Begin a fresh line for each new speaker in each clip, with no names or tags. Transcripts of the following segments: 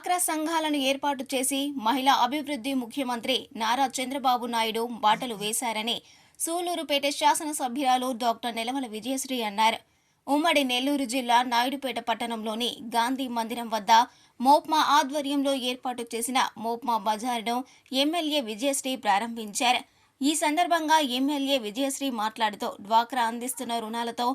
డ్వాక్రా సంఘాలను ఏర్పాటు చేసి మహిళా అభివృద్ధి ముఖ్యమంత్రి నారా చంద్రబాబు నాయుడు బాటలు వేశారని సూలూరుపేట శాసనసభ్యురాలు డాక్టర్ నెలమల విజయశ్రీ అన్నారు. ఉమ్మడి నెల్లూరు జిల్లా నాయుడుపేట పట్టణంలోని గాంధీ మందిరం వద్ద మోప్మా ఆధ్వర్యంలో ఏర్పాటు చేసిన మోప్మా బజార్ను ఎమ్మెల్యే విజయశ్రీ ప్రారంభించారు. ఈ సందర్భంగా ఎమ్మెల్యే విజయశ్రీ మాట్లాడుతూ డ్వాక్రా అందిస్తున్న రుణాలతో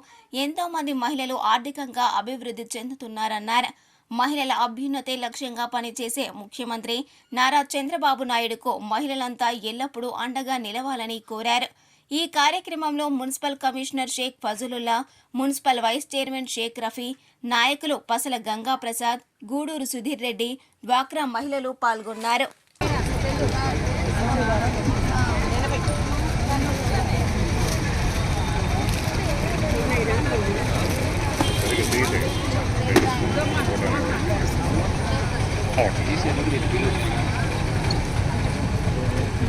ఎంతో మంది మహిళలు ఆర్థికంగా అభివృద్ధి చెందుతున్నారన్నారు. మహిళల అభ్యున్నతే లక్ష్యంగా పనిచేసే ముఖ్యమంత్రి నారా చంద్రబాబు నాయుడుకు మహిళలంతా ఎల్లప్పుడూ అండగా నిలవాలని కోరారు. ఈ కార్యక్రమంలో municipal commissioner Shaik Fazulullah municipal vice chairman Shaik Rafi నాయకులు పసల గంగా ప్రసాద్ గూడూరు సుధీర్ రెడ్డి డ్వాక్రా మహిళలు పాల్గొన్నారు.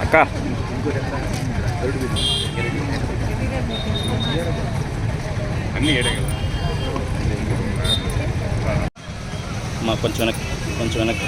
అక్క అన్నీ ఏడే కదా మా కొంచెం వెనక్కి కొంచెం వెనక్కి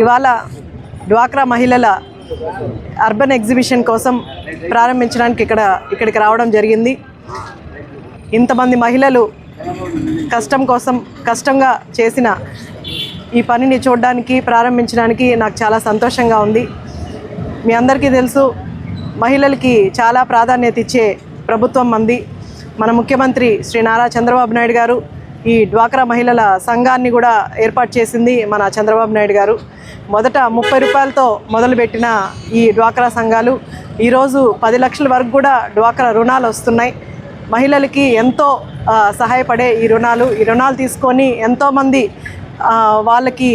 ఇవాళ డ్వాక్రా మహిళల అర్బన్ ఎగ్జిబిషన్ కోసం ప్రారంభించడానికి ఇక్కడ ఇక్కడికి రావడం జరిగింది. ఇంతమంది మహిళలు కష్టం కోసం కష్టంగా చేసిన ఈ పనిని చూడడానికి ప్రారంభించడానికి నాకు చాలా సంతోషంగా ఉంది. మీ అందరికీ తెలుసు మహిళలకి చాలా ప్రాధాన్యత ఇచ్చే ప్రభుత్వం మంది. మన ముఖ్యమంత్రి శ్రీ నారా చంద్రబాబు నాయుడు గారు ఈ డ్వాక్రా మహిళల సంఘాన్ని కూడా ఏర్పాటు చేసింది మన చంద్రబాబు నాయుడు గారు. మొదట ముప్పై రూపాయలతో మొదలుపెట్టిన ఈ డ్వాక్రా సంఘాలు ఈరోజు పది లక్షల వరకు కూడా డ్వాక్రా రుణాలు వస్తున్నాయి. మహిళలకి ఎంతో సహాయపడే ఈ రుణాలు. ఈ రుణాలు తీసుకొని ఎంతోమంది వాళ్ళకి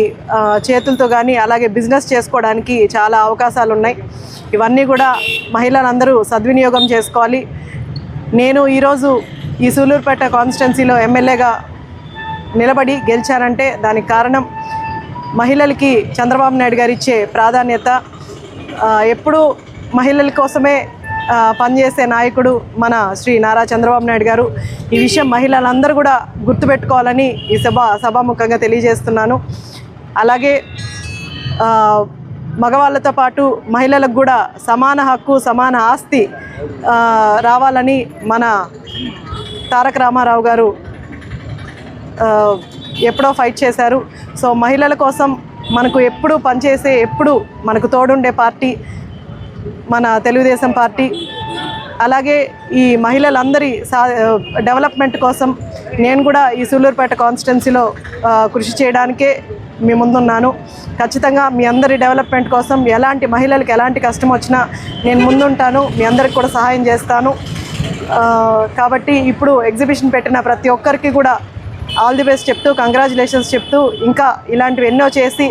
చేతులతో కానీ అలాగే బిజినెస్ చేసుకోవడానికి చాలా అవకాశాలు ఉన్నాయి. ఇవన్నీ కూడా మహిళలందరూ సద్వినియోగం చేసుకోవాలి. నేను ఈరోజు ఈ సూలూరుపేట కాన్స్టిట్యున్సీలో ఎమ్మెల్యేగా నిలబడి గెలిచారంటే దానికి కారణం మహిళలకి చంద్రబాబు నాయుడు గారు ఇచ్చే ప్రాధాన్యత. ఎప్పుడూ మహిళల కోసమే పనిచేసే నాయకుడు మన శ్రీ నారా చంద్రబాబు నాయుడు గారు. ఈ విషయం మహిళలందరూ కూడా గుర్తుపెట్టుకోవాలని ఈ సభ సభాముఖంగా తెలియజేస్తున్నాను. అలాగే మగవాళ్ళతో పాటు మహిళలకు కూడా సమాన హక్కు సమాన ఆస్తి రావాలని మన తారక రామారావు గారు ఎప్పుడో ఫైట్ చేశారు. సో మహిళల కోసం మనకు ఎప్పుడు పనిచేసే ఎప్పుడు మనకు తోడుండే పార్టీ మన తెలుగుదేశం పార్టీ. అలాగే ఈ మహిళలందరి సా డెవలప్మెంట్ కోసం నేను కూడా ఈ సూలూరుపేట కాన్స్టిట్యున్సీలో కృషి చేయడానికే మీ ముందున్నాను. ఖచ్చితంగా మీ అందరి డెవలప్మెంట్ కోసం ఎలాంటి మహిళలకు ఎలాంటి కష్టం వచ్చినా నేను ముందుంటాను. మీ అందరికి కూడా సహాయం చేస్తాను. కాబట్టి ఇప్పుడు ఎగ్జిబిషన్ పెట్టిన ప్రతి ఒక్కరికి కూడా ఆల్ ది బెస్ట్ చెప్తూ కంగ్రాచులేషన్స్ చెప్తూ ఇంకా ఇలాంటివి ఎన్నో చేసి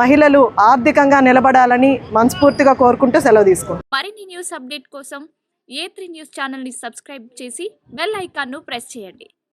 మహిళలు ఆర్థికంగా నిలబడాలని మనస్ఫూర్తిగా కోరుకుంటూ సెలవు తీసుకుంటాను
మరిన్ని న్యూస్ అప్డేట్ కోసం ఏ త్రీ న్యూస్ ఛానల్ని సబ్స్క్రైబ్ చేసి బెల్ ఐకాన్ను ప్రెస్ చేయండి.